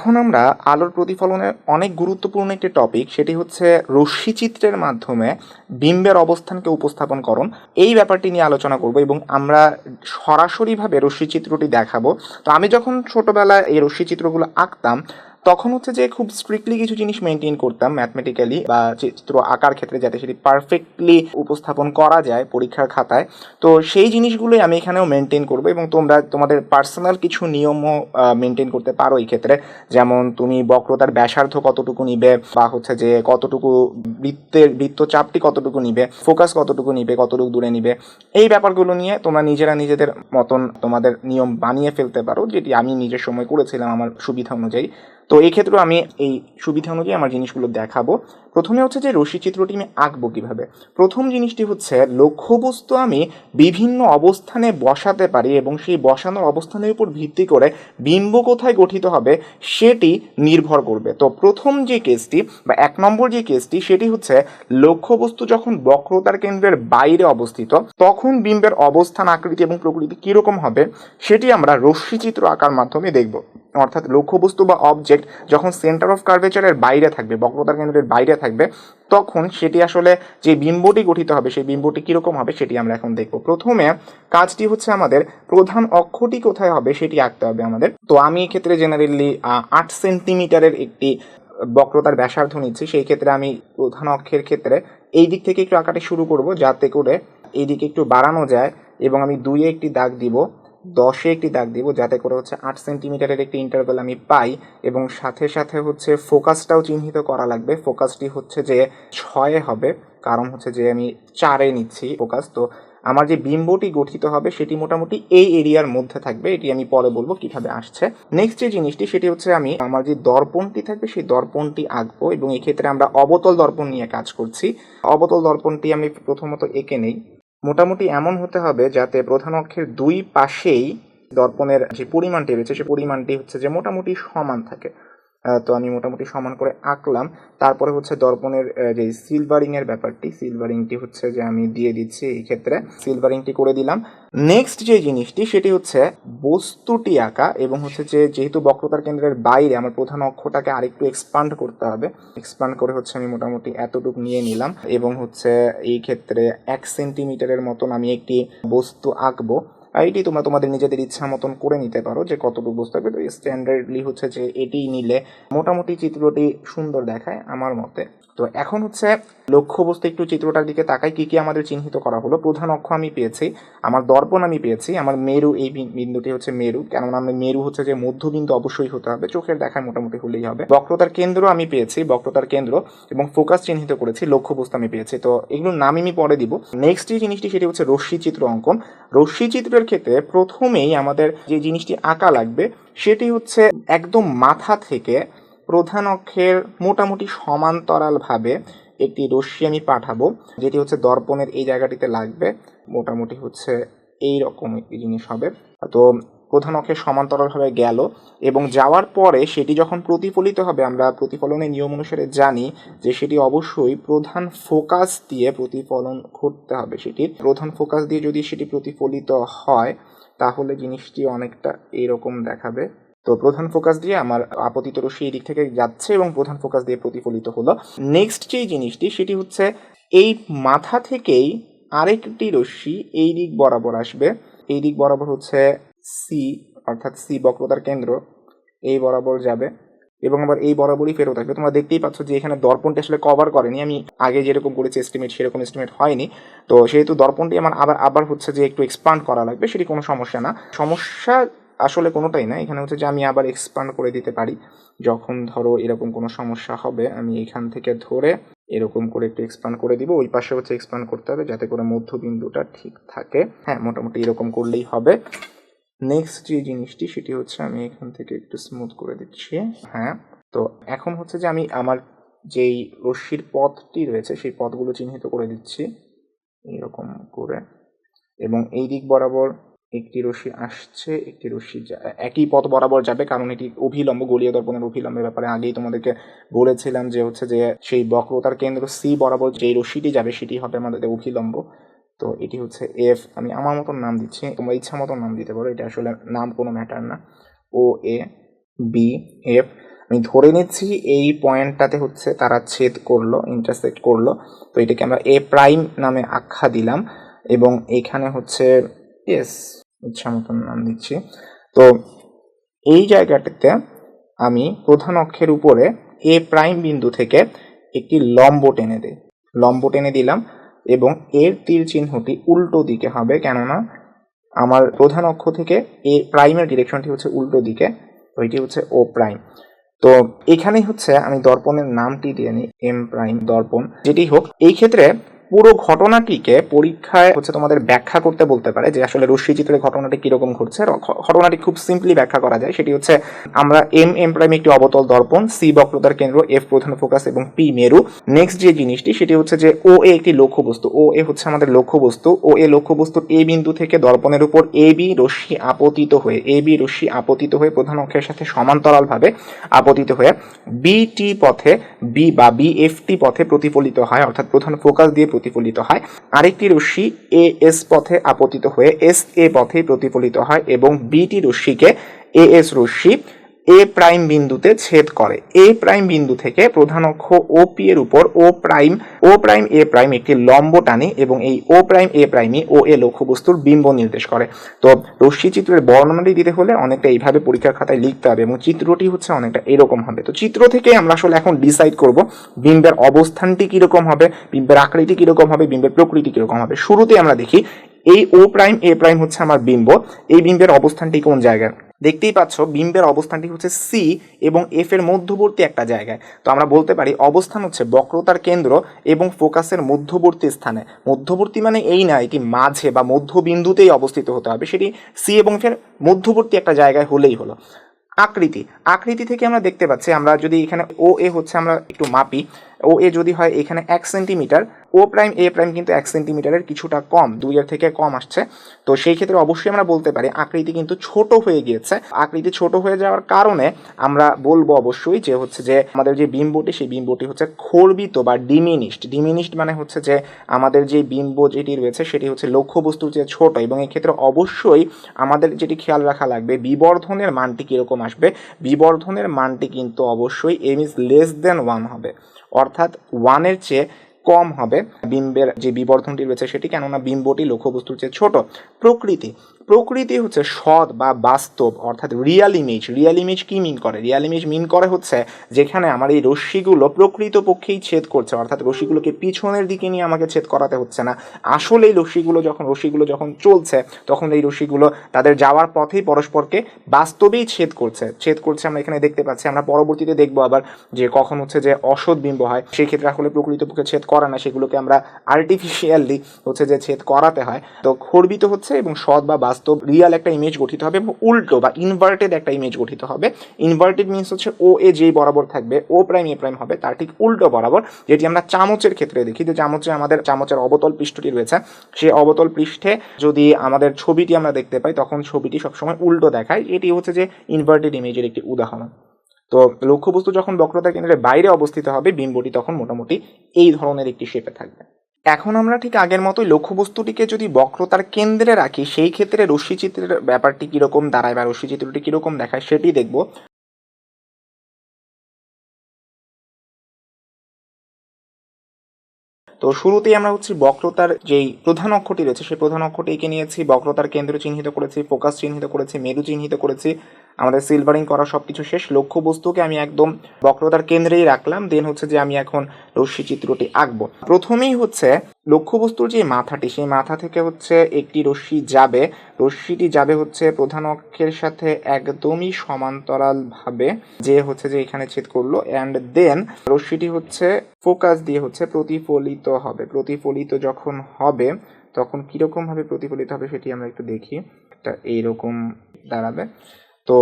এখন আমরা আলোর প্রতিফলনের অনেক গুরুত্বপূর্ণ একটি টপিক সেটি হচ্ছে রশ্মিচিত্রের মাধ্যমে বিম্বের অবস্থানকে উপস্থাপন করণ। এই ব্যাপারটি নিয়ে আলোচনা করব এবং আমরা সরাসরিভাবে রশ্মিচিত্রটি দেখাবো। তো আমি যখন ছোটোবেলায় এই রশ্মিচিত্রগুলো আঁকতাম তখন হচ্ছে যে খুব স্ট্রিক্টলি কিছু জিনিস মেনটেন করতাম ম্যাথমেটিক্যালি বা চিত্র আঁকার ক্ষেত্রে যাতে সেটি পারফেক্টলি উপস্থাপন করা যায় পরীক্ষার খাতায়। তো সেই জিনিসগুলোই আমি এখানেও মেনটেন করব এবং তোমরা, তোমাদের পার্সোনাল কিছু নিয়মও মেনটেন করতে পারো এই ক্ষেত্রে। যেমন তুমি বক্রতার ব্যাসার্ধ কতটুকু নিবে বা হচ্ছে যে কতটুকু বৃত্তের, বৃত্তচাপটি কতটুকু নিবে ফোকাস কতটুকু নিবে, কতটুকু দূরে নিবে, এই ব্যাপারগুলো নিয়ে তোমরা নিজেরা নিজেদের মতন তোমাদের নিয়ম বানিয়ে ফেলতে পারো, যেটি আমি নিজের সময় করেছিলাম আমার সুবিধা অনুযায়ী। তো এই ক্ষেত্রে আমি এই সুবিধা অনুযায়ী আমার জিনিসগুলো দেখাবো। প্রথমে হচ্ছে যে রশ্মি চিত্রটি আমি আঁকবো কীভাবে? প্রথম জিনিসটি হচ্ছে, লক্ষ্যবস্তু আমি বিভিন্ন অবস্থানে বসাতে পারি এবং সেই বসানোর অবস্থানের উপর ভিত্তি করে বিম্ব কোথায় গঠিত হবে সেটি নির্ভর করবে। তো প্রথম যে কেসটি বা এক নম্বর যে কেসটি, সেটি হচ্ছে লক্ষ্যবস্তু যখন বক্রতার কেন্দ্রের বাইরে অবস্থিত, তখন বিম্বের অবস্থান, আকৃতি এবং প্রকৃতি কীরকম হবে সেটি আমরা রশ্মিচিত্র আঁকার মাধ্যমে দেখব। অর্থাৎ লক্ষ্যবস্তু বা অবজেক্ট যখন সেন্টার অফ কার্ভেচারের বাইরে থাকবে, বক্রতার কেন্দ্রের বাইরে থাকবে, তখন সেটি আসলে যে বিম্বটি গঠিত হবে, সেই বিম্বটি কীরকম হবে সেটি আমরা এখন দেখব। প্রথমে কাজটি হচ্ছে আমাদের প্রধান অক্ষটি কোথায় হবে সেটি আঁকতে হবে আমাদের। তো আমি এক্ষেত্রে জেনারেলি আট সেন্টিমিটারের একটি বক্রতার ব্যাসার্ধ নিচ্ছি, সেই ক্ষেত্রে আমি প্রধান অক্ষের ক্ষেত্রে এই দিক থেকে একটু আঁকাটি শুরু করব, যাতে করে এই দিকে একটু বাড়ানো যায় এবং আমি দুইয়ে একটি দাগ দিব। দশে একটি দাগ দিব, যাতে করে হচ্ছে আট সেন্টিমিটারের একটি ইন্টারভেল আমি পাই এবং সাথে সাথে হচ্ছে ফোকাসটাও চিহ্নিত করা লাগবে। ফোকাসটি হচ্ছে যে ছয়ে হবে, কারণ হচ্ছে যে আমি চারে নিচ্ছি ফোকাস তো আমার যে বিম্বটি গঠিত হবে সেটি মোটামুটি এই এরিয়ার মধ্যে থাকবে, এটি আমি পরে বলব কীভাবে আসছে। নেক্সট যে জিনিসটি, সেটি হচ্ছে আমি আমার যে দর্পণটি থাকবে, সেই দর্পণটি আঁকবো এবং এক্ষেত্রে আমরা অবতল দর্পণ নিয়ে কাজ করছি। অবতল দর্পণটি আমি প্রথমত এঁকে নেই। মোটামুটি এমন হতে হবে যাতে প্রধান অক্ষের দুই পাশেই দর্পণের যে পরিমাণটি রয়েছে, সে পরিমাণটি হচ্ছে যে মোটামুটি সমান থাকে। তো আমি মোটামুটি সমান করে আঁকলাম। তারপরে হচ্ছে দর্পণের যে সিলভারিং এর ব্যাপারটি সিলভারিংটি হচ্ছে যে আমি দিয়ে দিচ্ছি এই ক্ষেত্রে। সিলভারিংটি করে দিলাম। নেক্সট যে জিনিসটি, সেটি হচ্ছে বস্তুটি আঁকা এবং হচ্ছে যে যেহেতু বক্রতার কেন্দ্রের বাইরে আমার প্রধান অক্ষটাকে আরেকটু এক্সপান্ড করতে হবে এক্সপান্ড করে হচ্ছে আমি মোটামুটি এতটুকু নিয়ে নিলাম এবং হচ্ছে এই ক্ষেত্রে এক সেন্টিমিটারের মতন আমি একটি বস্তু আঁকবো। এটি তোমরা তোমাদের নিজেদের ইচ্ছা মতন করে নিতে পারো, যে কতটুকু বুঝতে পারবে। তো স্ট্যান্ডার্ডলি হচ্ছে যে এটি নিলে মোটামুটি চিত্রটি সুন্দর দেখায় আমার মতে। তো এখন হচ্ছে লক্ষ্য লক্ষ্যবস্তু একটু চিত্রটার দিকে তাকাই, কি কি আমাদের চিহ্নিত করা হলো। প্রধান অক্ষ আমি পেয়েছি, আমার দর্পণ আমি পেয়েছি, আমার মেরু, এই বিন্দুটি হচ্ছে মেরু, কেননা আমি মেরু হচ্ছে যে মধ্যবিন্দু অবশ্যই হতে হবে, চোখের দেখায় মোটামুটি হলেই হবে। বক্রতার কেন্দ্র আমি পেয়েছি, বক্রতার কেন্দ্র, এবং ফোকাস চিহ্নিত করেছি, লক্ষ্যবস্তু আমি পেয়েছি। তো এগুলোর নাম আমি পরে দিব। নেক্সট যে জিনিসটি, সেটি হচ্ছে রশ্মি চিত্র অঙ্কন। রশ্মি চিত্রের ক্ষেত্রে প্রথমেই আমাদের যে জিনিসটি আঁকা লাগবে, সেটি হচ্ছে একদম মাথা থেকে প্রধান অক্ষের মোটামুটি সমান্তরালভাবে একটি রশ্মি আমি পাঠাবো, যেটি হচ্ছে দর্পণের এই জায়গাটিতে লাগবে। মোটামুটি হচ্ছে এই রকম একটি জিনিস হবে। তো প্রধান অক্ষের সমান্তরালভাবে গেল এবং যাওয়ার পরে সেটি যখন প্রতিফলিত হবে, আমরা প্রতিফলনের নিয়ম অনুসারে জানি যে সেটি অবশ্যই প্রধান ফোকাস দিয়ে প্রতিফলন ঘটতে হবে সেটির। প্রধান ফোকাস দিয়ে যদি সেটি প্রতিফলিত হয়, তাহলে জিনিসটি অনেকটা এরকম দেখাবে। তো প্রধান ফোকাস দিয়ে আমার আপতিত রশ্মি এই দিক থেকে যাচ্ছে এবং প্রধান ফোকাস দিয়ে প্রতিফলিত হলো। নেক্সট যেই জিনিসটি, সেটি হচ্ছে এই মাথা থেকেই আরেকটি রশ্মি এই দিক বরাবর আসবে। এই দিক বরাবর হচ্ছে সি অর্থাৎ সি বক্রতার কেন্দ্র। এই বরাবর যাবে এবং আবার এই বরাবরই ফেরত আসবে। তোমরা দেখতেই পাচ্ছ যে এখানে দর্পণটি আসলে কভার করেনি। আমি আগে যেরকম করেছি এস্টিমেট সেরকম এস্টিমেট হয়নি। তো সেহেতু দর্পণটি আমার আবার আবার হচ্ছে যে একটু এক্সপান্ড করা লাগবে, সেটি কোনো সমস্যা না। সমস্যা আসলে কোনোটাই না। এখানে হচ্ছে যে আমি আবার এক্সপান্ড করে দিতে পারি। যখন ধরো এরকম কোনো সমস্যা হবে, আমি এখান থেকে ধরে এরকম করে একটু এক্সপান্ড করে দিব। ওই পাশে হচ্ছে এক্সপান্ড করতে হবে যাতে করে মধ্যবিন্দুটা ঠিক থাকে। হ্যাঁ মোটামুটি এরকম করলেই হবে। নেক্সট যে জিনিসটি, সেটি হচ্ছে আমি এখান থেকে একটু স্মুথ করে দিচ্ছি। হ্যাঁ তো এখন হচ্ছে যে আমি আমার যেই রশ্মির পথটি রয়েছে, সেই পথগুলো চিহ্নিত করে দিচ্ছি। এরকম করে। এবং এই দিক বরাবর একটি রশ্মি আসছে, একটি রশ্মি একই পথ বরাবর যাবে, কারণ এটি অভিলম্ব, গলীয় দর্পণের অভিলম্বের ব্যাপারে আগেই তোমাদেরকে বলেছিলাম যে হচ্ছে যে সেই বক্রতার কেন্দ্র সি বরাবর যেই রশ্মিটি যাবে, সেটি হবে আমাদের অভিলম্ব। তো এটি হচ্ছে এফ আমি আমার মতন নাম দিচ্ছি, তোমরা ইচ্ছা মতন নাম দিতে পারো, এটা আসলে নাম কোনো ম্যাটার না। ও এ বি এফ আমি ধরে নিচ্ছি এই পয়েন্টটাতে হচ্ছে তারা ছেদ করল ইন্টারসেক্ট করল। তো এটাকে আমরা এ প্রাইম নামে আখ্যা দিলাম এবং এখানে হচ্ছে এস ইচ্ছা মতন নাম দিচ্ছি। তো এই জায়গাটাতে আমি প্রধান অক্ষের উপরে এ প্রাইম বিন্দু থেকে একটি লম্ব টেনে দিই। লম্ব টেনে দিলাম এবং এর তীর চিহ্নটি উল্টো দিকে হবে কেননা আমার প্রধান অক্ষ থেকে এ প্রাইমের ডিরেকশনটি হচ্ছে উল্টো দিকে, ওইটি হচ্ছে ও প্রাইম তো এখানেই হচ্ছে আমি দর্পণের নামটি দিয়ে নিই এম প্রাইম দর্পণ। যেটি হোক, এই ক্ষেত্রে পুরো ঘটনাটিকে পরীক্ষায় হচ্ছে তোমাদের ব্যাখ্যা করতে বলতে পারে যে আসলে রশ্মি চিত্রের ঘটনাটি কীরকম ঘটছে। ঘটনাটি খুব সিম্পলি ব্যাখ্যা করা যায়। সেটি হচ্ছে, আমরা এম এম প্রাইম একটি অবতল দর্পণ সি বক্রতার কেন্দ্র এফ প্রধান ফোকাস এবং পি মেরু। নেক্সট যে জিনিসটি, সেটি হচ্ছে যে ও এ একটি লক্ষ্যবস্তু ও এ হচ্ছে আমাদের লক্ষ্যবস্তু ও এ লক্ষ্যবস্তুর এ বিন্দু থেকে দর্পণের উপর। এ বি রশ্মি আপতিত হয়ে এ বি রশ্মি আপতিত হয়ে প্রধান অক্ষের সাথে সমান্তরালভাবে আপতিত হয়ে বিটি পথে বি বা বিএফটি পথে প্রতিফলিত হয়। অর্থাৎ প্রধান ফোকাস দিয়ে প্রতিফলিত হয়। আরেকটি রশ্মি এ, এস পথে আপতিত হয়ে এস, এ পথে প্রতিফলিত হয় এবং বিটি রশ্মিকে এ, এস রশ্মি এ প্রাইম বিন্দুতে ছেদ করে। এ প্রাইম বিন্দু থেকে প্রধান অক্ষ ও পি এর উপর O prime O prime A prime একটি লম্ব টানে এবং এই ও প্রাইম এ প্রাইমই ও এ লক্ষ্যবস্তুর বিম্ব নির্দেশ করে। তো রশ্মি চিত্রের বর্ণনাটি দিতে হলে অনেকটা এইভাবে পরীক্ষার খাতায় লিখতে হবে এবং চিত্রটি হচ্ছে অনেকটা এরকম হবে। তো চিত্র থেকে আমরা আসলে এখন ডিসাইড করব বিম্বের অবস্থানটি কীরকম হবে, বিম্বের আকৃতি কীরকম হবে, বিম্বের প্রকৃতি কীরকম হবে। শুরুতে আমরা দেখি এই ও প্রাইম এ প্রাইম হচ্ছে আমার বিম্ব, এই বিম্বের অবস্থানটি কোন জায়গায়? দেখতেই পাচ্ছ বিম্বের অবস্থানটি হচ্ছে সি এবং এফ এর মধ্যবর্তী একটা জায়গায়। তো আমরা বলতে পারি অবস্থান হচ্ছে বক্রতার কেন্দ্র এবং ফোকাসের মধ্যবর্তী স্থানে। মধ্যবর্তী মানে এই না, এটি মাঝে বা মধ্যবিন্দুতেই অবস্থিত হতে হবে। সেটি সি এবং এফ মধ্যবর্তী একটা জায়গায় হলেই হলো। আকৃতি। আকৃতি থেকে আমরা দেখতে পাচ্ছি, আমরা যদি এখানে ও, এ হচ্ছে আমরা একটু মাপি। ও এ যদি হয় এখানে এক centimetre, O prime, A prime কিন্তু এক সেন্টিমিটারের কিছুটা কম দুই দুইয়ের থেকে কম আসছে। তো সেই ক্ষেত্রে অবশ্যই আমরা বলতে পারি আকৃতি কিন্তু ছোট হয়ে গিয়েছে। আকৃতি ছোট হয়ে যাওয়ার কারণে আমরা বলব অবশ্যই যে হচ্ছে যে আমাদের যে বিম্বটি, সেই বিম্বটি হচ্ছে খর্বিত বা ডিমিনিস্ট ডিমিনিস্ট মানে হচ্ছে যে আমাদের যে বিম্ব যেটি রয়েছে, সেটি হচ্ছে লক্ষ্যবস্তুর যে ছোট এবং এক্ষেত্রে অবশ্যই আমাদের যেটি খেয়াল রাখা লাগবে, বিবর্ধনের মানটি কীরকম আসবে? বিবর্ধনের মানটি কিন্তু অবশ্যই M is less than one হবে। অর্থাৎ ওয়ানের চেয়ে কম হবে। বিম্বের যে বিবর্ধনটি রয়েছে সেটি কেননা বিম্বটি লক্ষ্যবস্তুর চেয়ে ছোট। প্রকৃতি প্রকৃতি হচ্ছে সৎ বা বাস্তব, অর্থাৎ রিয়াল ইমেজ রিয়াল ইমেজ কি মিন করে? রিয়াল ইমেজ মিন করে হচ্ছে যেখানে আমার এই রশ্মিগুলো প্রকৃতপক্ষেই ছেদ করছে, অর্থাৎ রশ্মিগুলোকে পিছনের দিকে নিয়ে আমাকে ছেদ করাতে হচ্ছে না। আসলে এই রশ্মিগুলো যখন রশ্মিগুলো যখন চলছে, তখন এই রশ্মিগুলো তাদের যাওয়ার পথেই পরস্পরকে বাস্তবেই ছেদ করছে। ছেদ করছে আমরা এখানে দেখতে পাচ্ছি, আমরা পরবর্তীতে দেখব আবার যে কখন হচ্ছে যে অসৎ বিম্ব হয়, সেই ক্ষেত্রে আসলে প্রকৃতপক্ষে ছেদ করে না, সেগুলোকে আমরা আর্টিফিশিয়ালি হচ্ছে যে ছেদ করাতে হয়। তো খর্বিত হচ্ছে এবং সৎ বা বাস্তব রিয়াল একটা ইমেজ গঠিত হবে এবং উল্টো বা ইনভার্টেড একটা ইমেজ গঠিত হবে। ইনভার্টেড মিনস হচ্ছে ও এ যেই বরাবর থাকবে ও প্রাইম এ প্রাইম হবে, তার ঠিক উল্টো বরাবর, যেটি আমরা চামচের ক্ষেত্রে দেখি, যে চামচে আমাদের, চামচের অবতল পৃষ্ঠটি রয়েছে সেই অবতল পৃষ্ঠে যদি আমাদের ছবিটি আমরা দেখতে পাই, তখন ছবিটি সবসময় উল্টো দেখায়। এটি হচ্ছে যে ইনভার্টেড ইমেজের একটি উদাহরণ। তো লক্ষ্যবস্তু যখন বক্রতার কেন্দ্রের বাইরে অবস্থিত হবে, বিম্বটি তখন মোটামুটি এই ধরনের একটি শেপে থাকবে। এখন আমরা ঠিক আগের মতোই লক্ষ্যবস্তুটিকে যদি বক্রতার কেন্দ্রে রাখি, সেই ক্ষেত্রে রশ্মিচিত্রের ব্যাপারটি কীরকম দাঁড়ায় বা রশ্মিচিত্রটি কীরকম দেখায় সেটি দেখব। তো শুরুতেই আমরা হচ্ছে বক্রতার যেই প্রধান অক্ষটি রয়েছে, সেই প্রধান অক্ষটি এঁকে নিয়েছি, বক্রতার কেন্দ্র চিহ্নিত করেছি, ফোকাস চিহ্নিত করেছি, মেরু চিহ্নিত করেছি আমাদের সিলভারিং করা সব কিছু শেষ। লক্ষ্যবস্তুকে আমি একদম বক্রতার কেন্দ্রেই রাখলাম। দেন হচ্ছে যে আমি এখন রশ্মি চিত্রটি আঁকবো। প্রথমেই হচ্ছে লক্ষ্যবস্তুর যে মাথাটি, সেই মাথা থেকে হচ্ছে একটি রশ্মি যাবে। রশ্মিটি যাবে হচ্ছে প্রধান অক্ষের সাথে একদমই সমান্তরালভাবে, যে হচ্ছে যে এখানে ছেদ করল। অ্যান্ড দেন রশ্মিটি হচ্ছে ফোকাস দিয়ে হচ্ছে প্রতিফলিত হবে। প্রতিফলিত যখন হবে, তখন কীরকম ভাবে প্রতিফলিত হবে সেটি আমরা একটু দেখি। এইরকম দাঁড়াবে। তো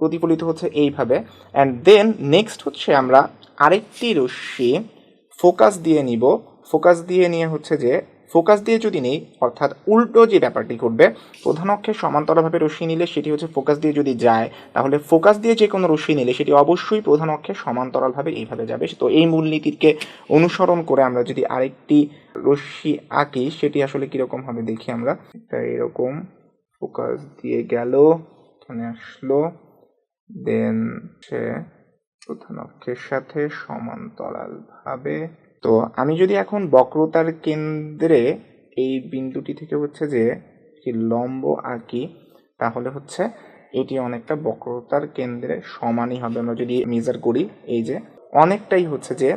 প্রতিফলিত হচ্ছে এইভাবে। অ্যান্ড দেন নেক্সট হচ্ছে আমরা আরেকটি রশ্মি ফোকাস দিয়ে নিব। ফোকাস দিয়ে নিয়ে হচ্ছে যে ফোকাস দিয়ে যদি নেই, অর্থাৎ উল্টো যে ব্যাপারটি ঘটবে, প্রধান অক্ষের সমান্তরালভাবে রশ্মি নিলে সেটি হচ্ছে ফোকাস দিয়ে যদি যায়, তাহলে ফোকাস দিয়ে যে কোনো রশ্মি নিলে সেটি অবশ্যই প্রধান অক্ষের সমান্তরালভাবে এইভাবে যাবে। তো এই মূলনীতিকে অনুসরণ করে আমরা যদি আরেকটি রশ্মি আঁকি, সেটি আসলে কীরকম হবে দেখি আমরা। এরকম ফোকাস দিয়ে গেল। এখানে আসলো দেন সে প্রধান অক্ষের সাথে সমান্তরাল ভাবে তো আমি যদি এখন বক্রতার কেন্দ্রে এই বিন্দুটি থেকে হচ্ছে যে লম্ব আঁকি, তাহলে হচ্ছে এটি অনেকটা বক্রতার কেন্দ্রে সমানই হবে। আমরা যদি মেজার করি, এই যে অনেকটাই হচ্ছে যে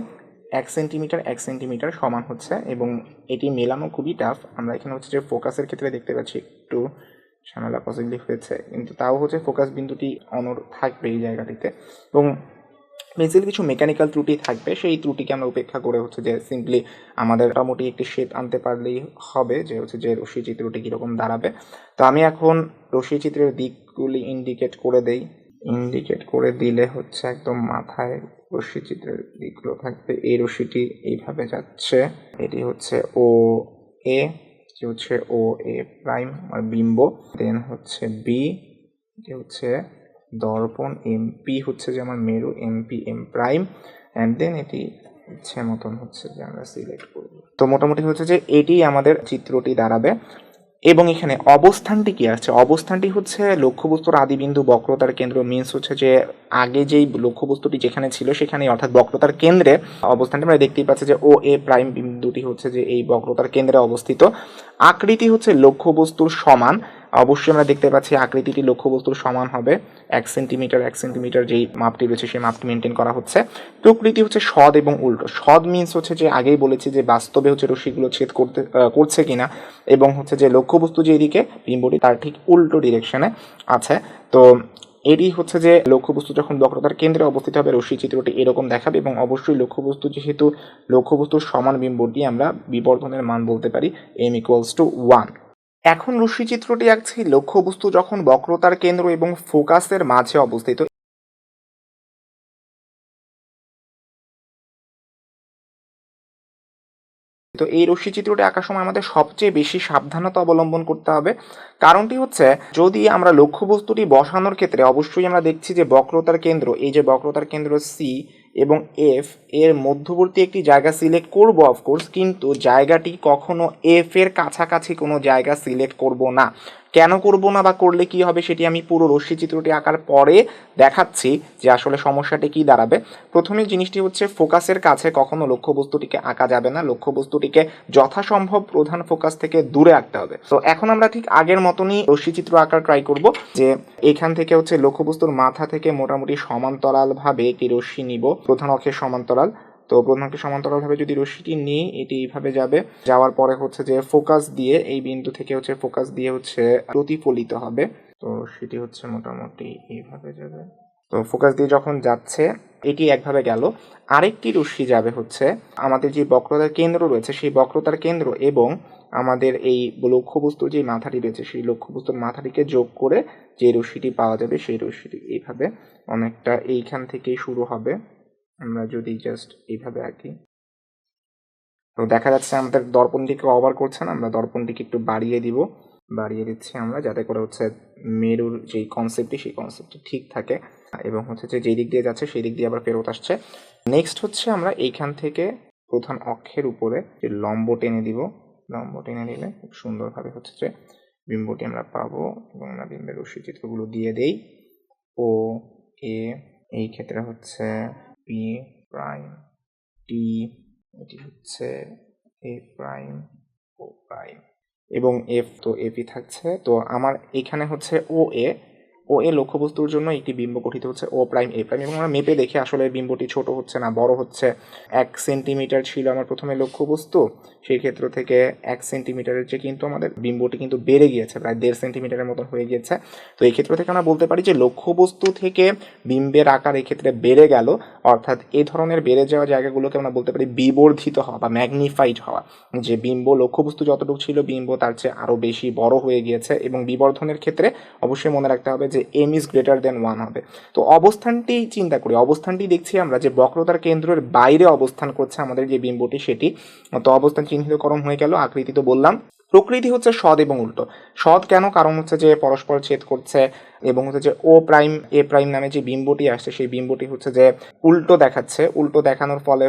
এক সেন্টিমিটার এক সেন্টিমিটার সমান হচ্ছে এবং এটি মেলানো খুবই টাফ আমরা এখানে হচ্ছে যে ফোকাসের ক্ষেত্রে দেখতে পাচ্ছি একটু ঝামেলা পসিবলি হয়েছে। কিন্তু তাও হচ্ছে ফোকাস বিন্দুটি অনর থাকবে এই জায়গাটিতে। এবং বেসিক্যালি কিছু মেকানিক্যাল ত্রুটি থাকবে। সেই ত্রুটিকে আমরা উপেক্ষা করে হচ্ছে যে সিম্পলি আমাদের মোটামুটি একটি শেপ আনতে পারলেই হবে যে হচ্ছে যে রশ্মি চিত্রটি কীরকম দাঁড়াবে। তো আমি এখন রশ্মি চিত্রের দিকগুলি ইন্ডিকেট করে দেই। ইন্ডিকেট করে দিলে হচ্ছে একদম মাথায় রশ্মি চিত্রের দিকগুলো থাকবে। এই রশ্মিটি এইভাবে যাচ্ছে। এটি হচ্ছে ও এ এটি হচ্ছে ও এ প্রাইম আর বিম্ব দেন হচ্ছে বি এটি হচ্ছে দর্পণ এমপি হচ্ছে যে আমার মেরু MP M prime and then এটি ইচ্ছে মতন হচ্ছে যে আমরা সিলেক্ট করব। তো মোটামুটি হচ্ছে যে এটি আমাদের চিত্রটি দাঁড়াবে। এবং এখানে অবস্থানটি কি আছে? অবস্থানটি হচ্ছে লক্ষ্যবস্তুর আদিবিন্দু বক্রতার কেন্দ্র। মিন্স হচ্ছে যে আগে যেই লক্ষ্যবস্তুটি যেখানে ছিল সেখানে অর্থাৎ বক্রতার কেন্দ্রে অবস্থানটি আমরা দেখতেই পাচ্ছি যে ও এ প্রাইম বিন্দুটি হচ্ছে যে এই বক্রতার কেন্দ্রে অবস্থিত। আকৃতি হচ্ছে লক্ষ্যবস্তুর সমান। অবশ্যই আমরা দেখতে পাচ্ছি আকৃতিটি লক্ষ্যবস্তুর সমান হবে। এক সেন্টিমিটার এক সেন্টিমিটার যেই মাপটি রয়েছে, সেই মাপটি মেনটেন করা হচ্ছে। প্রকৃতি হচ্ছে সদ এবং উল্টো। সদ মিনস হচ্ছে যে আগেই বলেছি যে বাস্তবে হচ্ছে রশ্মিগুলো ছেদ করতে করছে কিনা এবং হচ্ছে যে লক্ষ্যবস্তু যেদিকে বিম্বটি তার ঠিক উল্টো ডিরেকশনে আছে। তো এটি হচ্ছে যে লক্ষ্যবস্তু যখন বক্রতার কেন্দ্রে অবস্থিত হবে, রশ্মি চিত্রটি এরকম দেখাবে এবং অবশ্যই লক্ষ্যবস্তু যেহেতু লক্ষ্যবস্তুর সমান বিম্বটি আমরা বিবর্ধনের মান বলতে পারি এম ইকুয়ালস টু ওয়ান এখন রশ্মি চিত্রটি আঁকছি লক্ষ্যবস্তু যখন বক্রতার কেন্দ্র এবং ফোকাসের মাঝে অবস্থিত। তো এই রশ্মি চিত্রটি আঁকার সময় আমাদের সবচেয়ে বেশি সাবধানতা অবলম্বন করতে হবে। কারণটি হচ্ছে, যদি আমরা লক্ষ্যবস্তুটি বসানোর ক্ষেত্রে অবশ্যই আমরা দেখছি যে বক্রতার কেন্দ্র, এই যে বক্রতার কেন্দ্র সি এবং এফ এর মধ্যবর্তী একটি জায়গা সিলেক্ট করব অফকোর্স কিন্তু জায়গাটি কখনো এফ এর কাছাকাছি কোনো জায়গা সিলেক্ট করব না। কেন করব না বা করলে কি হবে সেটি আমি পুরো রশ্মি চিত্রটি আঁকার পরে দেখাচ্ছি যে আসলে সমস্যাটি কি দাঁড়াবে। প্রথমে জিনিসটি হচ্ছে ফোকাসের কাছে কখনো লক্ষ্যবস্তুটিকে আঁকা যাবে না। লক্ষ্যবস্তুটিকে যথাসম্ভব প্রধান ফোকাস থেকে দূরে আঁকতে হবে। তো এখন আমরা ঠিক আগের মতনই রশ্মি চিত্র আঁকার ট্রাই করব যে এখান থেকে হচ্ছে লক্ষ্যবস্তুর মাথা থেকে মোটামুটি সমান্তরালভাবে একটি রশ্মি নিব। প্রধান অক্ষের সমান্তরাল। তো প্রধান অক্ষের সমান্তরালভাবে যদি রশ্মিটি নিই, এটি এইভাবে যাবে। যাওয়ার পরে হচ্ছে যে ফোকাস দিয়ে, এই বিন্দু থেকে হচ্ছে ফোকাস দিয়ে হচ্ছে প্রতিফলিত হবে। তো সেটি হচ্ছে মোটামুটি এইভাবে যাবে। তো ফোকাস দিয়ে যখন যাচ্ছে, এটি একভাবে গেল। আরেকটি রশ্মি যাবে হচ্ছে, আমাদের যে বক্রতার কেন্দ্র রয়েছে, সেই বক্রতার কেন্দ্র এবং আমাদের এই লক্ষ্যবস্তুর যে মাথাটি রয়েছে, সেই লক্ষ্যবস্তুর মাথাটিকে যোগ করে যে রশ্মিটি পাওয়া যাবে, সেই রশ্মিটি এইভাবে অনেকটা এইখান থেকেই শুরু হবে। আমরা যদি জাস্ট এইভাবে আঁকি। তো দেখা যাচ্ছে আমাদের দর্পণটিকে ওভার করছে না, আমরা দর্পণটিকে একটু বাড়িয়ে দিব। বাড়িয়ে দিচ্ছি আমরা যাতে করে হচ্ছে মেরুর যেই কনসেপ্টটি সেই কনসেপ্টটি ঠিক থাকে এবং হচ্ছে যে যেই দিক দিয়ে যাচ্ছে, সেই দিক দিয়ে আবার ফেরত আসছে। নেক্সট হচ্ছে আমরা এইখান থেকে প্রধান অক্ষের উপরে যে লম্ব টেনে দিব। লম্ব টেনে নিলে খুব সুন্দরভাবে হচ্ছে যে বিম্বটি আমরা পাবো এবং আমরা বিম্বের রশ্মি চিত্রগুলো দিয়ে দেই। ও, এ, এই ক্ষেত্রে হচ্ছে পি প্রাইম টি এটি হচ্ছে এ প্রাইম ও প্রাইম এবং এফ তো এপি থাকছে, তো আমার এখানে হচ্ছে ও এ ও এ লক্ষ্যবস্তুর জন্য একটি বিম্ব গঠিত হচ্ছে ও প্রাইম, এ প্রাইম। এবং আমরা মেপে দেখে আসলে বিম্বটি ছোট হচ্ছে না, বড় হচ্ছে। এক সেন্টিমিটার ছিল আমার প্রথমে লক্ষ্যবস্তু। সেই ক্ষেত্র থেকে এক সেন্টিমিটারের চেয়ে কিন্তু আমাদের বিম্বটি কিন্তু বেড়ে গিয়েছে, প্রায় দেড় সেন্টিমিটারের মতন হয়ে গিয়েছে। তো এই ক্ষেত্র থেকে আমরা বলতে পারি যে লক্ষ্যবস্তু থেকে বিম্বের আকার এক্ষেত্রে বেড়ে গেল। অর্থাৎ এই ধরনের বেড়ে যাওয়া জায়গাগুলোকে আমরা বলতে পারি বিবর্ধিত হওয়া বা ম্যাগনিফাইড হওয়া। যে বিম্ব, লক্ষ্যবস্তু যতটুকু ছিল বিম্ব, তার চেয়ে আরও বেশি বড় হয়ে গিয়েছে। এবং বিবর্ধনের ক্ষেত্রে অবশ্যই মনে রাখতে হবে যে M is greater than one হবে। তো অবস্থানটি চিন্তা করি। অবস্থানটি দেখছি আমরা যে বক্রতার কেন্দ্রের বাইরে অবস্থান করছে আমাদের যে বিম্বটি সেটি। তো অবস্থান চিহ্নিতকরণ হয়ে গেল, আকৃতি তো বললাম। প্রকৃতি হচ্ছে সদ এবং উল্টো। সদ কেন? কারণ হচ্ছে যে পরস্পর ছেদ করছে এবং হচ্ছে যে ও প্রাইম, এ প্রাইম নামে যে বিম্বটি আসছে, সেই বিম্বটি হচ্ছে যে উল্টো দেখাচ্ছে। উল্টো দেখানোর ফলে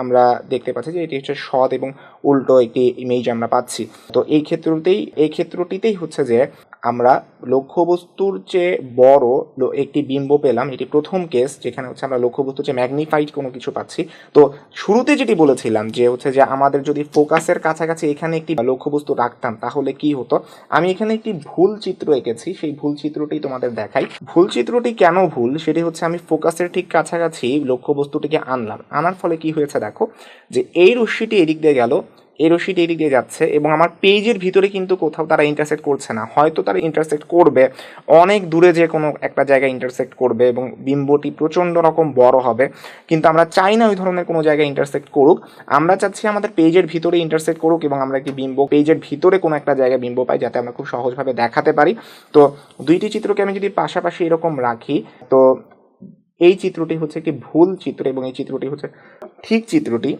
আমরা দেখতে পাচ্ছি যে এটি হচ্ছে সৎ এবং উল্টো একটি ইমেজ আমরা পাচ্ছি। তো এই ক্ষেত্রতেই, এই ক্ষেত্রটিতেই হচ্ছে যে আমরা লক্ষ্যবস্তুর চেয়ে বড় একটি বিম্ব পেলাম, এটি প্রথম কেস যেখানে হচ্ছে আমরা লক্ষ্যবস্তুর চেয়ে ম্যাগনিফাইড কোনো কিছু পাচ্ছি। তো শুরুতে যেটি বলেছিলাম যে হচ্ছে যে আমাদের যদি ফোকাসের কাছাকাছি এখানে একটি লক্ষ্যবস্তু রাখতাম, তাহলে কি হতো? আমি এখানে একটি ভুল চিত্র এঁকেছি, সেই ভুল চিত্রটি তোমাদের দেখাই। ভুল চিত্রটি কেন ভুল? সেটি হচ্ছে আমি ফোকাসের ঠিক কাছাকাছি লক্ষ্যবস্তুটিকে আনলাম। আনার ফলে কি হয়েছে দেখো, যে এই রশ্মিটি এদিক দিয়ে গেল এই রশ্মিটি এদিক দিয়ে যাচ্ছে এবং আমার পেজের ভিতরে কিন্তু কোথাও তারা ইন্টারসেক্ট করছে না। হয়তো তারা ইন্টারসেক্ট করবে, অনেক দূরে যে কোনো একটা জায়গায় ইন্টারসেক্ট করবে এবং বিম্বটি প্রচণ্ড রকম বড় হবে। কিন্তু আমরা চাই না ওই ধরনের কোনো জায়গায় ইন্টারসেক্ট করুক। আমরা চাচ্ছি আমাদের পেজের ভিতরে ইন্টারসেক্ট করুক এবং আমরা একটি বিম্ব, পেজের ভিতরে কোনো একটা জায়গায় বিম্ব পাই যাতে আমরা খুব সহজভাবে দেখাতে পারি। তো দুইটি চিত্রকে আমি যদি পাশাপাশি এরকম রাখি, তো এই চিত্রটি হচ্ছে একটি ভুল চিত্র এবং এই চিত্রটি হচ্ছে ঠিক চিত্রটি।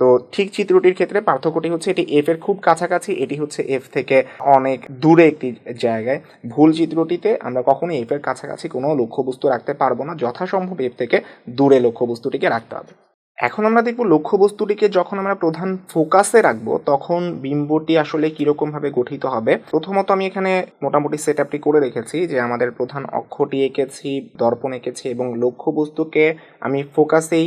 তো ঠিক চিত্রটির ক্ষেত্রে পার্থক্যটি হচ্ছে এটি এফ এর খুব কাছাকাছি, এটি হচ্ছে এফ থেকে অনেক দূরে একটি জায়গায়। ভুল চিত্রটিতে আমরা কখনোই এফ এর কাছাকাছি কোনো লক্ষ্যবস্তু রাখতে পারব না, যথাসম্ভব এফ থেকে দূরে লক্ষ্যবস্তুটিকে রাখতে হবে। এখন আমরা দেখব লক্ষ্যবস্তুটিকে যখন আমরা প্রধান ফোকাসে রাখব, তখন বিম্বটি আসলে কীরকমভাবে গঠিত হবে। প্রথমত আমি এখানে মোটামুটি সেট আপটি করে রেখেছি যে আমাদের প্রধান অক্ষটি এঁকেছি, দর্পণ এঁকেছি এবং লক্ষ্যবস্তুকে আমি ফোকাসেই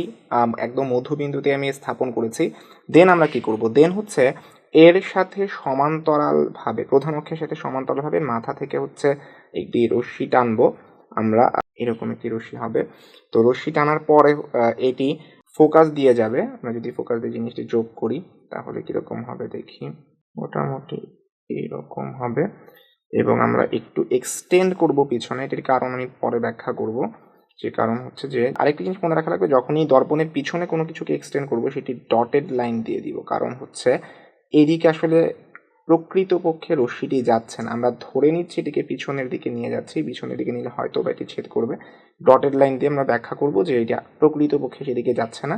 একদম মধ্যবিন্দুতে আমি স্থাপন করেছি। দেন আমরা কি করব? দেন হচ্ছে এর সাথে সমান্তরালভাবে, প্রধান অক্ষের সাথে সমান্তরালভাবে মাথা থেকে হচ্ছে একটি রশ্মি টানবো। আমরা, এরকম একটি রশ্মি হবে। তো রশ্মি টানার পরে এটি ফোকাস দিয়ে যাবে। আমরা যদি ফোকাস দিয়ে জিনিসটি যোগ করি, তাহলে কীরকম হবে দেখি। মোটামুটি এরকম হবে। এবং আমরা একটু এক্সটেন্ড করব পিছনে। এটির কারণ আমি পরে ব্যাখ্যা করব। যে কারণ হচ্ছে যে, আরেকটি জিনিস মনে রাখা লাগবে, যখনই দর্পণের পিছনে কোনো কিছুকে এক্সটেন্ড করব, সেটি ডটেড লাইন দিয়ে দিব। কারণ হচ্ছে, এদিকে আসলে প্রকৃতপক্ষে রশ্মিটি যাচ্ছে না। আমরা ধরে নিচ্ছি এটিকে পিছনের দিকে নিয়ে যাচ্ছি, পিছনের দিকে নিলে হয়তো বা এটি ছেদ করবে। ডটেড লাইন দিয়ে আমরা ব্যাখ্যা করব যে এটা প্রকৃতপক্ষে সেদিকে যাচ্ছে না।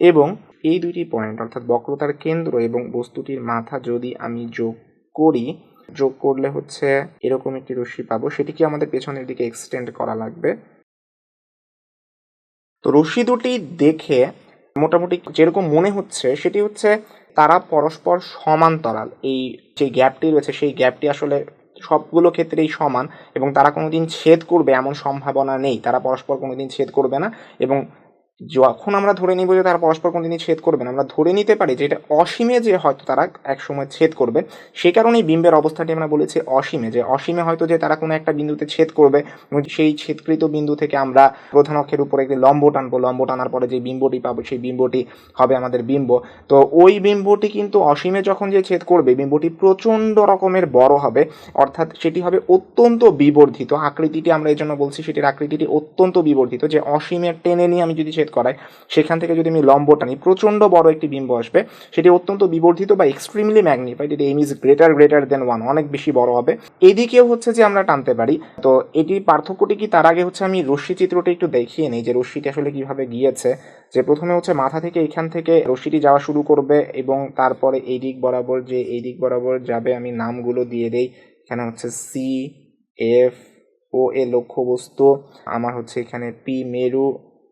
এবং এই দুইটি পয়েন্ট অর্থাৎ বক্রতার কেন্দ্র এবং বস্তুটির মাথা যদি আমি যোগ করি, যোগ করলে হচ্ছে এরকম একটি রশ্মি পাবো। সেটিকে আমাদের পেছনের দিকে এক্সটেন্ড করা লাগবে? তো রশ্মি দুটি দেখে মোটামুটি যেরকম মনে হচ্ছে, সেটি হচ্ছে তারা পরস্পর সমান্তরাল এই যে গ্যাপটি রয়েছে, সেই গ্যাপটি আসলে সবগুলো ক্ষেত্রেই সমান এবং তারা কোনোদিন ছেদ করবে এমন সম্ভাবনা নেই। তারা পরস্পর কোনোদিন ছেদ করবে না এবং যখন আমরা ধরে নিব যে তারা পরস্পর কোনোদিনই ছেদ করবেন আমরা ধরে নিতে পারি যে এটা অসীমে যে হয়তো তারা একসময় ছেদ করবে, সে কারণেই বিম্বের অবস্থাটি আমরা বলেছি অসীমে, যে অসীমে হয়তো যে তারা কোনো একটা বিন্দুতে ছেদ করবে সেই ছেদকৃত বিন্দু থেকে আমরা প্রধান অক্ষের উপরে একটি লম্ব টানবো। লম্ব টানার পরে যে বিম্বটি পাবো, সেই বিম্বটি হবে আমাদের বিম্ব। তো ওই বিম্বটি কিন্তু অসীমে যখন যে ছেদ করবে, বিম্বটি প্রচণ্ড রকমের বড় হবে, অর্থাৎ সেটি হবে অত্যন্ত বিবর্ধিত। আকৃতিটি আমরা এই জন্য বলছি, সেটির আকৃতিটি অত্যন্ত বিবর্ধিত, যে অসীমের টেনে নিয়ে আমি যদি ছেদ করাই সেখান থেকে যদি আমি লম্ব টানি প্রচণ্ড বড় একটি বিম্ব আসবে। সেটি অত্যন্ত বিবর্ধিত বা এক্সট্রিমলি ম্যাগনিফাইড এটি M is greater greater than one অনেক বেশি বড় হবে। এদিকেও হচ্ছে যে আমরা টানতে পারি। তো এটির পার্থক্যটি কি? তার আগে হচ্ছে আমি রশ্মি চিত্রটি একটু দেখিয়ে নিই যে রশ্মিটি আসলে কীভাবে গিয়েছে। যে প্রথমে হচ্ছে মাথা থেকে এখান থেকে রশ্মিটি যাওয়া শুরু করবে এবং তারপরে এই দিক বরাবর যে এই দিক বরাবর যাবে, আমি নামগুলো দিয়ে দেই। এখানে হচ্ছে সি এফ ও এ লক্ষ্যবস্তু, আমার হচ্ছে এখানে পি মেরু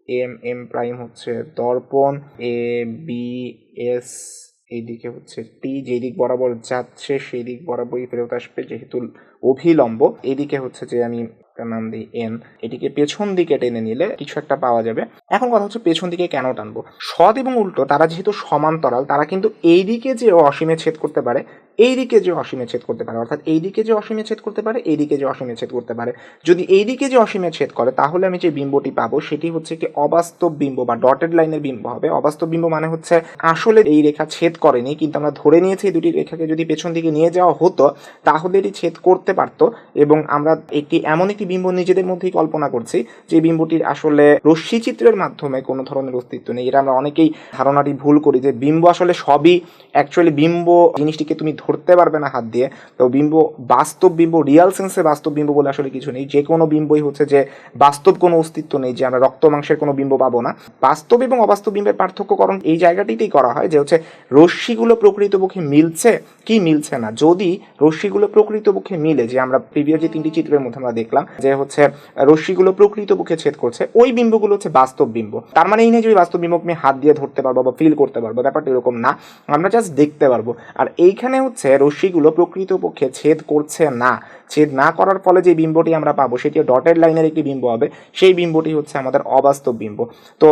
এম এম প্রাইম হচ্ছে দর্পণ, এ, বি, এস, এইদিকে হচ্ছে টি, যেই দিক বরাবর যাচ্ছে সেই দিক বরাবরই ফেরত আসবে যেহেতু অভিলম্ব। এদিকে হচ্ছে যে আমি নাম দিই, এন। এটিকে পেছন দিকে টেনে নিলে কিছু একটা পাওয়া যাবে। এখন কথা হচ্ছে পেছন দিকে কেন টানবো? সৎ এবং উল্টো, তারা যেহেতু সমান্তরাল, তারা কিন্তু এই দিকে যে অসীমে ছেদ করতে পারে এই দিকে যে অসীমে ছেদ করতে পারে, অর্থাৎ এই দিকে যে অসীমে ছেদ করতে পারে এই দিকে যে অসীমে ছেদ করতে পারে। যদি এই দিকে যে অসীমে ছেদ করে, তাহলে আমি যে বিম্বটি পাবো, সেটি হচ্ছে একটি অবাস্তব বিম্ব বা ডটেড লাইনের বিম্ব হবে। অবাস্তব বিম্ব মানে হচ্ছে আসলে এই রেখা ছেদ করেনি, কিন্তু আমরা ধরে নিয়েছি এই দুটি রেখাকে যদি পেছন দিকে নিয়ে যাওয়া হতো, তাহলে এটি ছেদ করতে পারতো এবং আমরা একটি এমন একটি বিম্ব নিজেদের মধ্যেই কল্পনা করছি, যে বিম্বটির আসলে রশ্মি চিত্রের মাধ্যমে কোনো ধরনের অস্তিত্ব নেই। এটা আমরা অনেকেই ধারণাটি ভুল করি যে বিম্ব আসলে সবই অ্যাকচুয়ালি বিম্ব জিনিসটিকে তুমি ধরতে পারবে না হাত দিয়ে। তো বিম্ব, বাস্তব বিম্ব রিয়াল সেন্সে বাস্তব বিম্ব বলে আসলে কিছু নেই। যে কোনো বিম্বই হচ্ছে যে বাস্তব কোনো অস্তিত্ব নেই, যে আমরা রক্ত মাংসের কোনো বিম্ব পাবো না। বাস্তব এবং অবাস্তব বিম্বের পার্থক্যকরণ এই জায়গাটিতেই করা হয় যে হচ্ছে রশ্মিগুলো প্রকৃতপক্ষে মিলছে কি মিলছে না। যদি রশ্মিগুলো প্রকৃতপক্ষে মিলে, যে আমরা প্রিভিয়াস যে তিনটি চিত্রের মধ্যে আমরা দেখলাম যে হচ্ছে রশ্মিগুলো প্রকৃতপক্ষে ছেদ করছে, ওই বিম্বগুলো হচ্ছে বাস্তব বিম্ব। তার মানে এই নয় যে ওই বাস্তব বিম্বকে আমি হাত দিয়ে ধরতে পারব বা ফিল করতে পারব, ব্যাপারটা এরকম না। আমরা জাস্ট দেখতে পারব। আর এইখানে হচ্ছে রশ্মিগুলো প্রকৃতপক্ষে ছেদ করছে না। ছেদ না করার ফলে যে বিম্বটি আমরা পাবো, সেটি ডটেড লাইনের একটি বিম্ব হবে। সেই বিম্বটি হচ্ছে আমাদের অবাস্তব বিম্ব। তো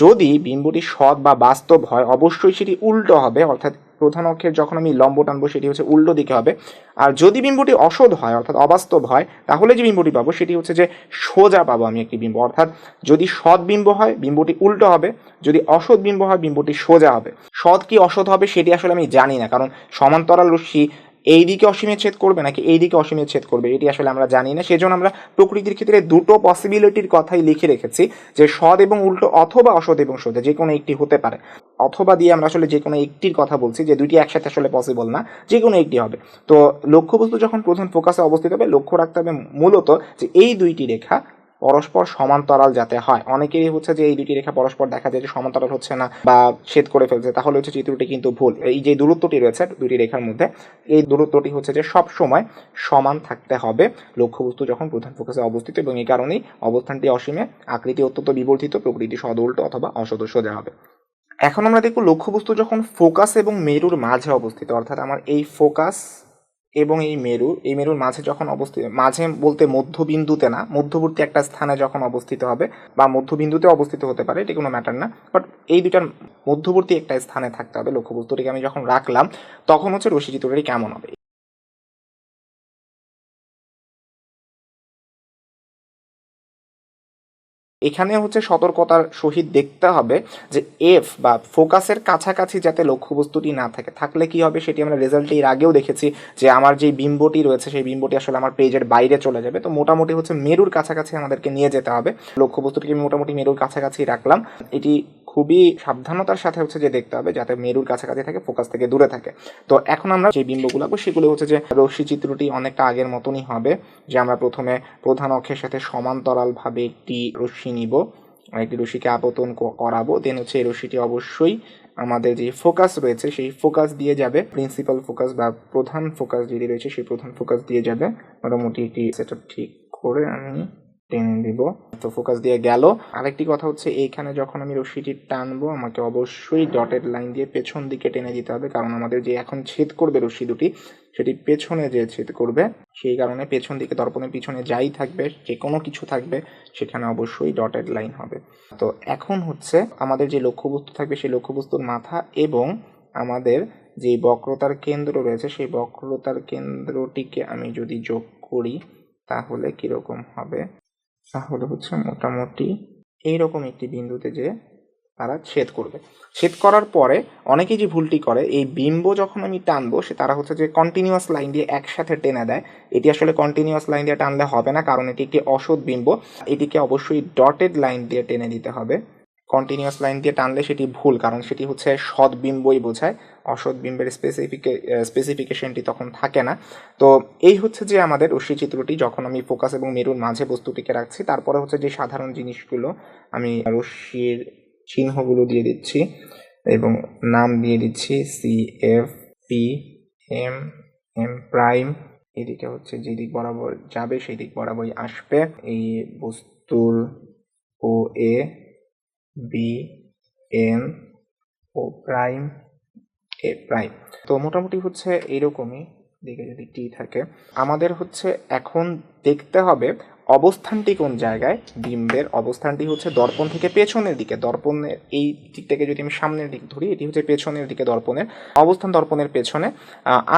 যদি বিম্বটি সৎ বা বাস্তব হয়, অবশ্যই সেটি উল্টো হবে, অর্থাৎ প্রধান অক্ষের যখন আমি লম্ব টানবো, সেটি হচ্ছে উল্টো দিকে হবে। আর যদি বিম্বটি অসৎ হয়, অর্থাৎ অবাস্তব হয়, তাহলে যে বিম্বটি পাবো, সেটি হচ্ছে যে সোজা পাবো আমি একটি বিম্ব। অর্থাৎ যদি সৎ বিম্ব হয়, বিম্বটি উল্টো হবে। যদি অসৎ বিম্ব হয়, বিম্বটি সোজা হবে। সৎ কি অসৎ হবে, সেটি আসলে আমি জানি না, কারণ সমান্তরাল রশ্মি এই দিকে অসীমে ছেদ করবে নাকি এই দিকে অসীমে ছেদ করবে? এটি আসলে আমরা জানি না। সেজন্য আমরা প্রকৃতির ক্ষেত্রে দুটো পসিবিলিটির কথাই লিখে রেখেছি, যে সৎ এবং উল্টো অথবা অসৎ এবং সোজা যে কোনো একটি হতে পারে। অথবা দিয়ে আমরা আসলে যে কোনো একটির কথা বলছি, যে দুইটি একসাথে আসলে পসিবল না, যে কোনো একটি হবে। তো লক্ষ্যবস্তু যখন প্রধান ফোকাসে অবস্থিত হবে, লক্ষ্য রাখতে হবে মূলত যে এই দুইটি রেখা পরস্পর সমান্তরাল যাতে হয়। অনেকেরই হচ্ছে যে এই দুটি রেখা পরস্পর দেখা যায় যে সমান্তরাল হচ্ছে না বা ছেদ করে ফেলছে। তাহলে হচ্ছে চিত্রটি কিন্তু ভুল। এই যে দূরত্বটি রয়েছে দুটি রেখার মধ্যে, এই দূরত্বটি হচ্ছে যে সব সময় সমান থাকতে হবে। লক্ষ্যবস্তু যখন প্রধান ফোকাসে অবস্থিত এবং এই কারণেই অবস্থানটি অসীমে আকৃতি অত্যন্ত বিবর্ধিত প্রকৃতি সদ উল্টো অথবা অসদস্য দেওয়া হবে। এখন আমরা দেখব লক্ষ্যবস্তু যখন ফোকাস এবং মেরুর মাঝে অবস্থিত, অর্থাৎ আমার এই ফোকাস এবং এই মেরু, এই মেরুর মাঝে যখন অবস্থিত মাঝে বলতে মধ্যবিন্দুতে না, মধ্যবর্তী একটা স্থানে যখন অবস্থিত হবে, বা মধ্যবিন্দুতে অবস্থিত হতে পারে, এটি কোনো ম্যাটার না, বাট এই দুটার মধ্যবর্তী একটা স্থানে থাকতে হবে লক্ষ্যবস্তুটিকে আমি যখন রাখলাম, তখন হচ্ছে রশ্মি চিত্রটি কেমন হবে। এখানে হচ্ছে সতর্কতার সহিত দেখতে হবে যে এফ বা ফোকাসের কাছাকাছি যাতে লক্ষ্যবস্তুটি না থাকে, থাকলে কি হবে সেটি আমরা রেজাল্টে এর আগেও দেখেছি যে আমার যে বিম্বটি রয়েছে সেই বিম্বটি আসলে আমার পেজের বাইরে চলে যাবে। তো মোটামুটি হচ্ছে মেরুর কাছাকাছি আমাদেরকে নিয়ে যেতে হবে। লক্ষ্যবস্তুটিকে আমি মোটামুটি মেরুর কাছাকাছি রাখলাম। এটি খুবই সাবধানতার সাথে হচ্ছে যে দেখতে হবে, যাতে মেরুর কাছাকাছি থাকে ফোকাস থেকে দূরে থাকে। তো এখন আমরা যে বিম্বগুলো সেগুলো হচ্ছে যে রশ্মি চিত্রটি অনেকটা আগের মতনই হবে, যে আমরা প্রথমে প্রধান অক্ষের সাথে সমান্তরালভাবে একটি রশ্মি নিব, একটি রশ্মিকে আপতন করাবো দেন হচ্ছে এই রশ্মিটি অবশ্যই আমাদের যে ফোকাস রয়েছে, সেই ফোকাস দিয়ে যাবে প্রিন্সিপাল ফোকাস বা প্রধান ফোকাস যেটি রয়েছে, সেই প্রধান ফোকাস দিয়ে যাবে। মোটামুটি একটি সেট ঠিক করে আমি টেনে দিব তো ফোকাস দিয়ে গেল। আরেকটি কথা হচ্ছে, এইখানে যখন আমি রশিটি টানবো, আমাকে অবশ্যই ডটেড লাইন দিয়ে পেছন দিকে টেনে দিতে হবে। কারণ আমাদের যে এখন ছেদ করবে রশি দুটি, সেটি পেছনে যে ছেদ করবে, সেই কারণে পেছন দিকে দর্পণের পিছনে যাই থাকবে, যে কোনো কিছু থাকবে, সেখানে অবশ্যই ডটেড লাইন হবে। তো এখন হচ্ছে, আমাদের যে লক্ষ্যবস্তু থাকবে, সেই লক্ষ্যবস্তুর মাথা এবং আমাদের যে বক্রতার কেন্দ্র রয়েছে, সেই বক্রতার কেন্দ্রটিকে আমি যদি যোগ করি, তাহলে কীরকম হবে? তাহলে হচ্ছে মোটামুটি এইরকম একটি বিন্দুতে যে তারা ছেদ করবে। ছেদ করার পরে অনেকেই যে ভুলটি করে, এই বিম্ব যখন আমি টানবো, সে তারা হচ্ছে যে কন্টিনিউয়াস লাইন দিয়ে একসাথে টেনে দেয়। এটি আসলে কন্টিনিউয়াস লাইন দিয়ে টানলে হবে না, কারণ এটি একটি অসৎ বিম্ব। এটিকে অবশ্যই ডটেড লাইন দিয়ে টেনে দিতে হবে। কন্টিনিউয়াস লাইন দিয়ে টানলে সেটি ভুল, কারণ সেটি হচ্ছে সৎ বিম্বই বোঝায়। অসৎ বিম্বের স্পেসিফিক স্পেসিফিকেশনটি তখন থাকে না। তো এই হচ্ছে যে আমাদের রশ্মি চিত্রটি, যখন আমি ফোকাস এবং মেরুর মাঝে বস্তুটিকে রাখছি, তারপরে হচ্ছে যে সাধারণ জিনিসগুলো, আমি রশ্মির চিহ্নগুলো দিয়ে দিচ্ছি এবং নাম দিয়ে দিচ্ছি C F P M M prime এদিকে হচ্ছে যে দিক বরাবর যাবে, সেই দিক বরাবরই আসবে। এই বস্তুর O A B N O prime A prime. তো মোটামুটি হচ্ছে এইরকমই, দিকে যদি টি থাকে। আমাদের হচ্ছে এখন দেখতে হবে অবস্থানটি কোন জায়গায়? ডিম্বের অবস্থানটি হচ্ছে দর্পণ থেকে পেছনের দিকে। দর্পণের এই দিক থেকে যদি আমি সামনের দিক ধরি, এটি হচ্ছে পেছনের দিকে দর্পণের অবস্থান দর্পণের পেছনে।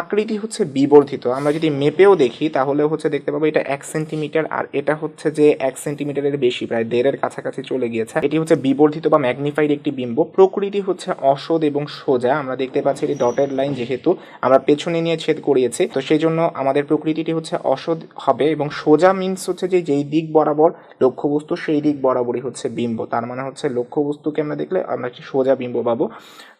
আকৃতি হচ্ছে বিবর্ধিত। আমরা যদি মেপেও দেখি, তাহলে হচ্ছে দেখতে পাবো এটা এক সেন্টিমিটার, আর এটা হচ্ছে যে এক সেন্টিমিটারের বেশি, প্রায় দেড়ের কাছাকাছি চলে গিয়েছে। এটি হচ্ছে বিবর্ধিত বা ম্যাগনিফাইড একটি বিম্ব। প্রকৃতি হচ্ছে অসদ এবং সোজা। আমরা দেখতে পাচ্ছি এটি ডটেড লাইন, যেহেতু আমরা পেছনে নিয়ে ছেদ করিয়েছি। তো সেই জন্য আমাদের প্রকৃতিটি হচ্ছে অসদ হবে এবং সোজা মিন্স হচ্ছে যে যেই দিক বরাবর লক্ষ্যবস্তু, সেই দিক বরাবরই হচ্ছে বিম্ব। তার মানে হচ্ছে লক্ষ্যবস্তুকে আমরা দেখলে আমরা একটি সোজা বিম্ব পাবো।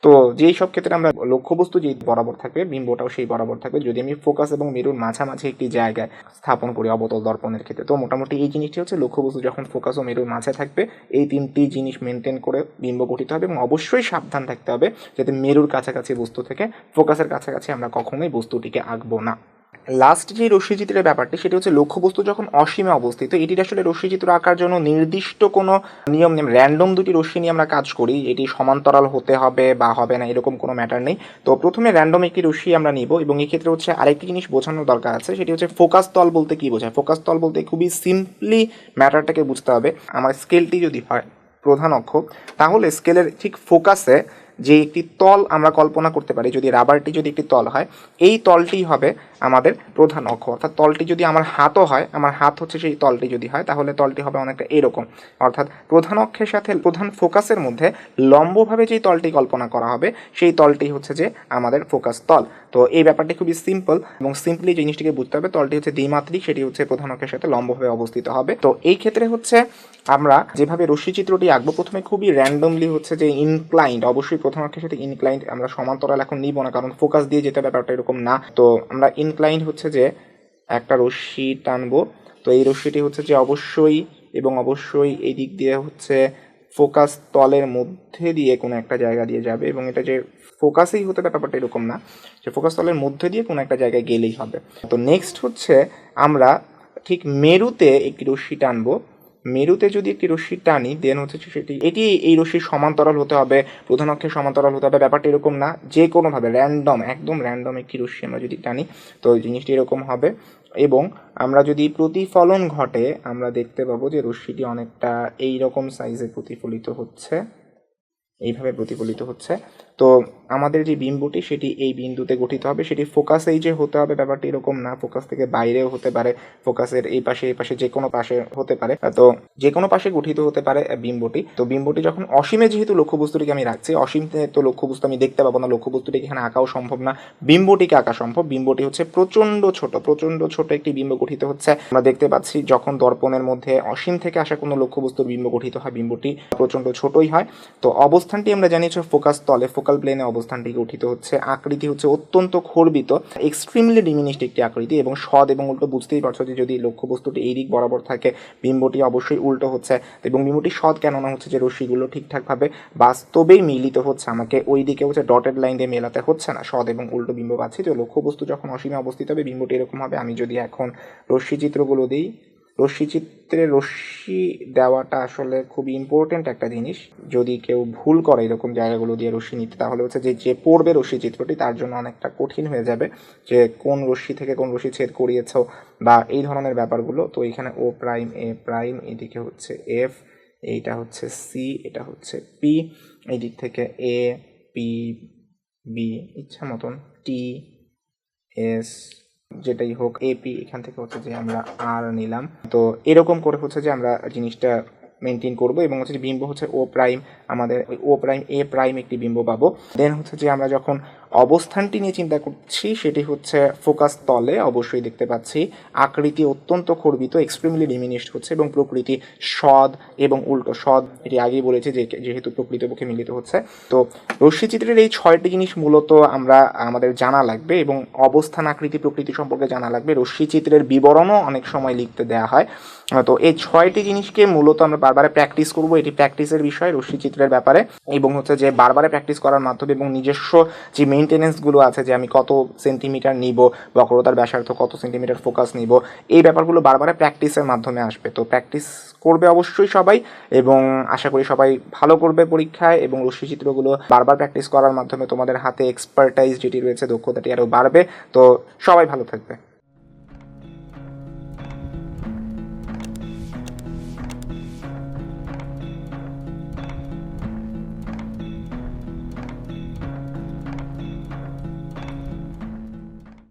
তো যেই সব ক্ষেত্রে আমরা লক্ষ্যবস্তু যেই বরাবর থাকবে, বিম্বটাও সেই বরাবর থাকবে। যদি আমি ফোকাস এবং মেরুর মাঝামাঝি একটি জায়গায় স্থাপন করি অবতল দর্পণের ক্ষেত্রে, তো মোটামুটি এই জিনিসটি হচ্ছে লক্ষ্যবস্তু যখন ফোকাস ও মেরুর মাঝে থাকবে, এই তিনটি জিনিস মেনটেন করে বিম্ব গঠিত হবে এবং অবশ্যই সাবধান থাকতে হবে যাতে মেরুর কাছাকাছি বস্তু থেকে ফোকাসের কাছাকাছি আমরা কখনোই বস্তুটিকে আঁকবো না। লাস্ট যে রশ্মিচিত্রের ব্যাপারটি, সেটি হচ্ছে লক্ষ্যবস্তু যখন অসীমে অবস্থিত, এটির আসলে রশ্মিচিত্র আঁকার জন্য নির্দিষ্ট কোনো নিয়ম নেই। র্যান্ডম দুটি রশ্মি নিয়ে আমরা কাজ করি, এটি সমান্তরাল হতে হবে বা হবে না, এরকম কোনো ম্যাটার নেই। তো প্রথমে র্যান্ডম একটি রশ্মি আমরা নিব এবং এক্ষেত্রে হচ্ছে আরেকটি জিনিস বোঝানোর দরকার আছে, সেটি হচ্ছে ফোকাস তল বলতে কি বোঝায়? ফোকাস তল বলতে খুবই সিম্পলি ম্যাটারটাকে বুঝতে হবে। আমার স্কেলটি যদি হয়, প্রধান অক্ষ, তাহলে স্কেলের ঠিক ফোকাসে যে একটি তল আমরা কল্পনা করতে পারি, যদি রাবারটি যদি একটি তল হয়, এই তলটি হবে আমাদের প্রধান অক্ষ। অর্থাৎ তলটি যদি আমার হাতও হয়, আমার হাত হচ্ছে সেই তলটি যদি হয়, তাহলে তলটি হবে অনেকটা এরকম। অর্থাৎ প্রধান অক্ষের সাথে, প্রধান ফোকাসের মধ্যে লম্বভাবে যেই তলটি কল্পনা করা হবে, সেই তলটি হচ্ছে যে আমাদের ফোকাস তল। তো এই ব্যাপারটি খুবই সিম্পল এবং সিম্পলি জিনিসটিকে বুঝতে হবে, তলটি হচ্ছে দ্বিমাত্রিক, সেটি হচ্ছে প্রধান অক্ষের সাথে লম্বভাবে অবস্থিত হবে। তো এই ক্ষেত্রে হচ্ছে আমরা যেভাবে রশ্মি চিত্রটি আঁকবো, প্রথমে খুবই র্যান্ডমলি হচ্ছে যে ইনক্লাইন্ড অবশ্যই প্রথম অক্ষের সাথে ইনক্লাইন্ড আমরা সমান্তরাল এখন নিব না, কারণ ফোকাস দিয়ে যেতে ব্যাপারটা এরকম না। তো আমরা ইনক্লাইন্ড হচ্ছে যে একটা রশ্মি টানবো। তো এই রশ্মিটি হচ্ছে যে অবশ্যই এবং অবশ্যই এই দিক দিয়ে হচ্ছে ফোকাস তলের মধ্যে দিয়ে কোনো একটা জায়গা দিয়ে যাবে এবং এটা যে ফোকাসেই হতে পারে ব্যাপারটা এরকম না, যে ফোকাস তলের মধ্যে দিয়ে কোনো একটা জায়গায় গেলেই হবে। তো নেক্সট হচ্ছে আমরা ঠিক মেরুতে একটি রশ্মি টানবো। মেরুতে যদি একটি রশ্মি টানি দেন হচ্ছে সেটি, এটি এই রশ্মির সমান্তরাল হতে হবে, প্রধান অক্ষের সমান্তরাল হতে হবে, ব্যাপারটি এরকম না যে কোনোভাবে র্যান্ডম একদম র্যান্ডম একটি রশ্মি আমরা যদি টানি, তো জিনিসটি এরকম হবে। এবং আমরা যদি প্রতিফলন ঘটে, আমরা দেখতে পাবো যে রশ্মিটি অনেকটা এই রকম সাইজে প্রতিফলিত হচ্ছে। এইভাবে প্রতিফলিত হচ্ছে। তো আমাদের যে বিম্বটি সেটি এই বিন্দুতে গঠিত হবে। সেটি ফোকাসেই যে হতে হবে, ব্যাপারটি এরকম না। ফোকাস থেকে বাইরেও হতে পারে। ফোকাসের এই পাশে এই পাশে যে কোনো পাশে হতে পারে। তো যে কোনো পাশে গঠিত হতে পারে বিম্বটি তো বিম্বটি যখন অসীমে, যেহেতু লক্ষ্যবস্তুটিকে আমি রাখছি, অসীমে তো লক্ষ্যবস্তু আমি দেখতে পাবো না। লক্ষ্যবস্তুটিকে এখানে আঁকাও সম্ভব না। বিম্বটিকে আঁকা সম্ভব। বিম্বটি হচ্ছে প্রচণ্ড ছোট। প্রচণ্ড ছোট একটি বিম্ব গঠিত হচ্ছে। আমরা দেখতে পাচ্ছি যখন দর্পণের মধ্যে অসীম থেকে আসা কোনো লক্ষ্যবস্তুর বিম্ব গঠিত হয়, বিম্বটি প্রচণ্ড ছোটই হয়। তো অবস্থানটি আমরা জানি হচ্ছে ফোকাস তলে, ফোকাল প্লেনে অবস্থানটি গঠিত হচ্ছে। আকৃতি হচ্ছে অত্যন্ত খর্বিত, এক্সট্রিমলি ডিমিনিস্ট একটি আকৃতি এবং সদ এবং উল্টো বুঝতেই পারছ যে যদি লক্ষ্যবস্তুটি এই দিক বরাবর থাকে, বিম্বটি অবশ্যই উল্টো হচ্ছে এবং বিম্বটি সদ কেননা হচ্ছে যে রশ্মিগুলো ঠিকঠাকভাবে বাস্তবেই মিলিত হচ্ছে। আমাকে ওই দিকে হচ্ছে ডটেড লাইন দিয়ে মেলাতে হচ্ছে না। সদ এবং উল্টো বিম্ব পাচ্ছি। তো লক্ষ্যবস্তু যখন অসীমে অবস্থিত হবে, বিম্বটি এরকম হবে। আমি যদি এখন রশ্মি চিত্রগুলো দিই রশ্মি চিত্রে রশ্মি দেওয়াটা আসলে খুবই ইম্পর্টেন্ট একটা জিনিস। যদি কেউ ভুল করে এরকম জায়গাগুলো দিয়ে রশ্মি নিতে, তাহলে হচ্ছে যে যে পড়বে রশ্মি চিত্রটি, তার জন্য অনেকটা কঠিন হয়ে যাবে যে, কোন রশ্মি থেকে কোন রশ্মি ছেদ করিয়েছ বা এই ধরনের ব্যাপারগুলো। তো এখানে ও প্রাইম এ প্রাইম এদিকে হচ্ছে এফ এইটা হচ্ছে সি এটা হচ্ছে পি এই দিক থেকে এ পি বি ইচ্ছা মতন টি এস যেটাই হোক এপি এখান থেকে হচ্ছে যে আমরা আর নিলাম। তো এরকম করে হচ্ছে যে আমরা জিনিসটা মেনটেন করব এবং হচ্ছে বিম্ব হচ্ছে ও প্রাইম আমাদের ও প্রাইম এ প্রাইম একটি বিম্ব পাবো। দেন হচ্ছে যে আমরা যখন অবস্থানটি নিয়ে চিন্তা করছি, সেটি হচ্ছে ফোকাস তলে, অবশ্যই দেখতে পাচ্ছি, আকৃতি অত্যন্ত খর্বিত এক্সট্রিমলি ডিমিনিশড হচ্ছে এবং প্রকৃতি সদ এবং উল্টো, সদ, এটি আগেই বলেছি যে যেহেতু প্রকৃতপক্ষে মিলিত হচ্ছে। তো রশ্মিচিত্রের এই ছয়টি জিনিস মূলত আমরা, আমাদের জানা লাগবে এবং অবস্থান, আকৃতি, প্রকৃতি সম্পর্কে জানা লাগবে। রশ্মিচিত্রের বিবরণও অনেক সময় লিখতে দেওয়া হয়। তো এই ছয়টি জিনিসকে মূলত আমরা বারবার প্র্যাকটিস করব, এটি প্র্যাকটিসের বিষয় রশ্মিচিত্রের ব্যাপারে এবং হচ্ছে যে বারবারে প্র্যাকটিস করার মাধ্যমে এবং নিজস্ব যে মেনটেনেন্সগুলো আছে যে আমি কত সেন্টিমিটার নিব, বক্রতার ব্যাসার্ধ কত সেন্টিমিটার ফোকাস নিব, এই ব্যাপারগুলো বারবার প্র্যাকটিসের মাধ্যমে আসবে। তো প্র্যাকটিস করবে অবশ্যই সবাই এবং আশা করি সবাই ভালো করবে পরীক্ষায় এবং রশ্মিচিত্রগুলো বারবার প্র্যাকটিস করার মাধ্যমে তোমাদের হাতে এক্সপার্টাইজ যেটি রয়েছে দক্ষতাটি আরও বাড়বে। তো সবাই ভালো থাকবে।